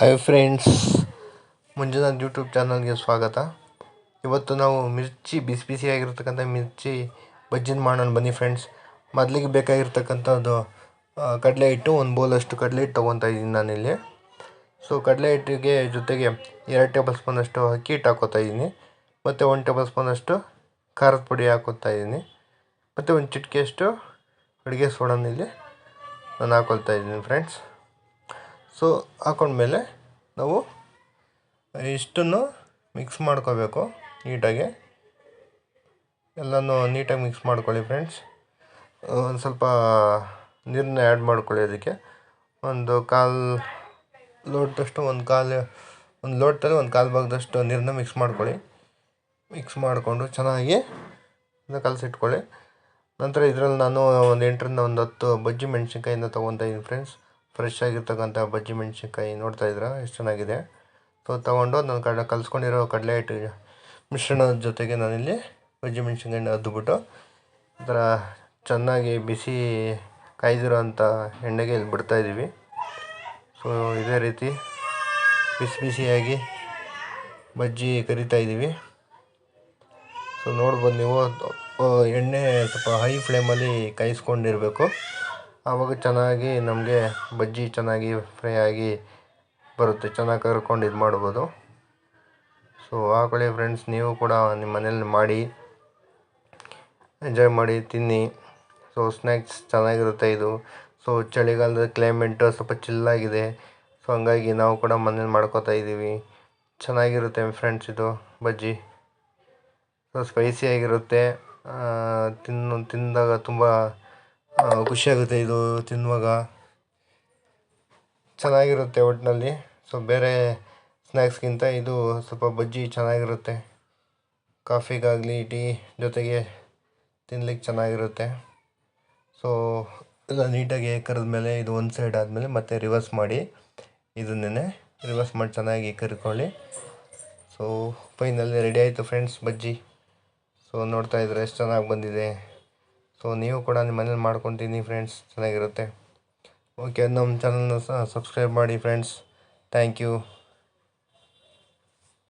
Hi friends Manjunath YouTube ಚಾನಲ್ಗೆ ಸ್ವಾಗತ. ಇವತ್ತು ನಾವು ಮಿರ್ಚಿ ಬಿಸಿ ಬಿಸಿಯಾಗಿರ್ತಕ್ಕಂಥ ಮಿರ್ಚಿ ಬಜ್ಜಿನ ಮಾಡೋಣ ಬನ್ನಿ ಫ್ರೆಂಡ್ಸ್ ಮೊದಲಿಗೆ ಬೇಕಾಗಿರ್ತಕ್ಕಂಥದ್ದು ಕಡಲೆ ಹಿಟ್ಟು, ಒಂದು ಬೌಲಷ್ಟು ಕಡಲೆ ಹಿಟ್ಟು ತೊಗೊತಾ ಇದ್ದೀನಿ ನಾನಿಲ್ಲಿ. ಸೊ ಕಡಲೆ ಹಿಟ್ಟಿಗೆ ಜೊತೆಗೆ ಎರಡು ಟೇಬಲ್ ಸ್ಪೂನಷ್ಟು ಅಕ್ಕಿ ಹಿಟ್ಟು ಹಾಕೋತಾ ಇದ್ದೀನಿ. ಮತ್ತು ಒಂದು ಟೇಬಲ್ ಸ್ಪೂನಷ್ಟು ಖಾರದ ಪುಡಿ ಹಾಕೋತಾ ಇದ್ದೀನಿ. ಮತ್ತು ಒಂದು ಚಿಟಿಕೆಯಷ್ಟು ಅಡುಗೆ ಸೋಡಾನಿಲ್ಲಿ ನಾನು ಹಾಕೊಳ್ತಾ ಇದ್ದೀನಿ ಫ್ರೆಂಡ್ಸ್ ಸೊ ಹಾಕೊಂಡ್ಮೇಲೆ ನಾವು ಇಷ್ಟನ್ನು ಮಿಕ್ಸ್ ಮಾಡ್ಕೋಬೇಕು ನೀಟಾಗಿ. ಎಲ್ಲನೂ ನೀಟಾಗಿ ಮಿಕ್ಸ್ ಮಾಡ್ಕೊಳ್ಳಿ ಫ್ರೆಂಡ್ಸ್ ಒಂದು ಸ್ವಲ್ಪ ನೀರನ್ನ ಆ್ಯಡ್ ಮಾಡ್ಕೊಳ್ಳಿ ಅದಕ್ಕೆ. ಒಂದು ಕಾಲು ಲೋಟದಷ್ಟು ಒಂದು ಕಾಲು, ಒಂದು ಲೋಟದಲ್ಲಿ ಒಂದು ಕಾಲು ಭಾಗದಷ್ಟು ನೀರನ್ನ ಮಿಕ್ಸ್ ಮಾಡ್ಕೊಳ್ಳಿ. ಮಿಕ್ಸ್ ಮಾಡಿಕೊಂಡು ಚೆನ್ನಾಗಿ ಕಲಸಿಟ್ಕೊಳ್ಳಿ. ನಂತರ ಇದರಲ್ಲಿ ನಾನು ಒಂದು ಎಂಟರಿಂದ ಒಂದು ಹತ್ತು ಬಜ್ಜಿ ಮೆಣಸಿನ್ಕಾಯಿನ ತೊಗೊತಾ ಇದ್ದೀನಿ ಫ್ರೆಂಡ್ಸ್ ಫ್ರೆಶ್ ಆಗಿರ್ತಕ್ಕಂಥ ಬಜ್ಜಿ ಮೆಣಸಿನ್ಕಾಯಿ ನೋಡ್ತಾ ಇದ್ದೀರಾ? ಎಷ್ಟು ಚೆನ್ನಾಗಿದೆ. ಸೊ ತೊಗೊಂಡು ನಾನು ಕಡ ಕಲಿಸ್ಕೊಂಡಿರೋ ಕಡಲೆ ಹಿಟ್ಟು ಮಿಶ್ರಣದ ಜೊತೆಗೆ ನಾನಿಲ್ಲಿ ಬಜ್ಜಿ ಮೆಣಸಿನ್ಕಾಯಿನ ಅದ್ದುಬಿಟ್ಟು ಈ ಥರ ಚೆನ್ನಾಗಿ ಬಿಸಿ ಕಾಯ್ದಿರೋಂಥ ಎಣ್ಣೆಗೆ ಇಲ್ಲಿ ಬಿಡ್ತಾಯಿದ್ದೀವಿ ಸೊ ಇದೇ ರೀತಿ ಬಿಸಿ ಬಿಸಿಯಾಗಿ ಬಜ್ಜಿ ಕರಿತಾ ಇದ್ದೀವಿ. ಸೊ ನೋಡ್ಬೋದು ನೀವು ಎಣ್ಣೆ ಸ್ವಲ್ಪ ಹೈ ಫ್ಲೇಮಲ್ಲಿ ಕಾಯಿಸ್ಕೊಂಡಿರಬೇಕು. ಆವಾಗ ಚೆನ್ನಾಗಿ ನಮಗೆ ಬಜ್ಜಿ ಚೆನ್ನಾಗಿ ಫ್ರೈ ಆಗಿ ಬರುತ್ತೆ. ಚೆನ್ನಾಗಿ ಕರ್ಕೊಂಡು ಇದು ಮಾಡ್ಬೋದು. ಸೊ ಹಾಕೊಳ್ಳಿ ಫ್ರೆಂಡ್ಸ್ ನೀವು ಕೂಡ ನಿಮ್ಮ ಮನೇಲಿ ಮಾಡಿ ಎಂಜಾಯ್ ಮಾಡಿ, ತಿನ್ನಿ. ಸೊ ಸ್ನ್ಯಾಕ್ಸ್ ಚೆನ್ನಾಗಿರುತ್ತೆ ಇದು. ಸೊ ಚಳಿಗಾಲದ ಕ್ಲೈಮೇಟು ಸ್ವಲ್ಪ ಚಿಲ್ಲಾಗಿದೆ ಸೊ ಹಂಗಾಗಿ ನಾವು ಕೂಡ ಮನೇಲಿ ಮಾಡ್ಕೋತಾ ಇದ್ದೀವಿ ಚೆನ್ನಾಗಿರುತ್ತೆ ಫ್ರೆಂಡ್ಸ್ ಇದು, ಬಜ್ಜಿ. ಸೊ ಸ್ಪೈಸಿಯಾಗಿರುತ್ತೆ ತಿನ್ನು, ತಿಂದಾಗ ತುಂಬ ಖುಷಿಯಾಗುತ್ತೆ ಇದು ತಿನ್ನುವಾಗ. ಚೆನ್ನಾಗಿರುತ್ತೆ ಒಟ್ಟಿನಲ್ಲಿ ಸೊ ಬೇರೆ ಸ್ನ್ಯಾಕ್ಸ್ಗಿಂತ ಇದು ಸ್ವಲ್ಪ ಬಜ್ಜಿ ಚೆನ್ನಾಗಿರುತ್ತೆ. ಕಾಫಿಗಾಗಲಿ, ಟೀ ಜೊತೆಗೆ ತಿನ್ಲಿಕ್ಕೆ ಚೆನ್ನಾಗಿರುತ್ತೆ. ಸೊ ಎಲ್ಲ ನೀಟಾಗಿ ಕರೆದ್ಮೇಲೆ ಇದು ಒಂದು ಸೈಡ್ ಆದಮೇಲೆ ಮತ್ತೆ ರಿವರ್ಸ್ ಮಾಡಿ ಇದನ್ನೇ ರಿವರ್ಸ್ ಮಾಡಿ ಚೆನ್ನಾಗಿ ಕರ್ಕೊಳ್ಳಿ ಸೊ ಫೈನಲ್ಲಿ ರೆಡಿ ಆಯಿತು ಫ್ರೆಂಡ್ಸ್ ಬಜ್ಜಿ. ಸೊ ನೋಡ್ತಾ ಇದ್ರೆ ಎಷ್ಟು ಚೆನ್ನಾಗಿ ಬಂದಿದೆ. ಸೊ ನೀವು ಕೂಡ ನಿಮ್ಮ ಮನೇಲಿ ಮಾಡ್ಕೊತೀನಿ ಫ್ರೆಂಡ್ಸ್ ಚೆನ್ನಾಗಿರುತ್ತೆ. ಓಕೆ ನಮ್ಮ ಚಾನಲ್ನ ಸಹ ಸಬ್ಸ್ಕ್ರೈಬ್ ಮಾಡಿ ಫ್ರೆಂಡ್ಸ್ ಥ್ಯಾಂಕ್ ಯು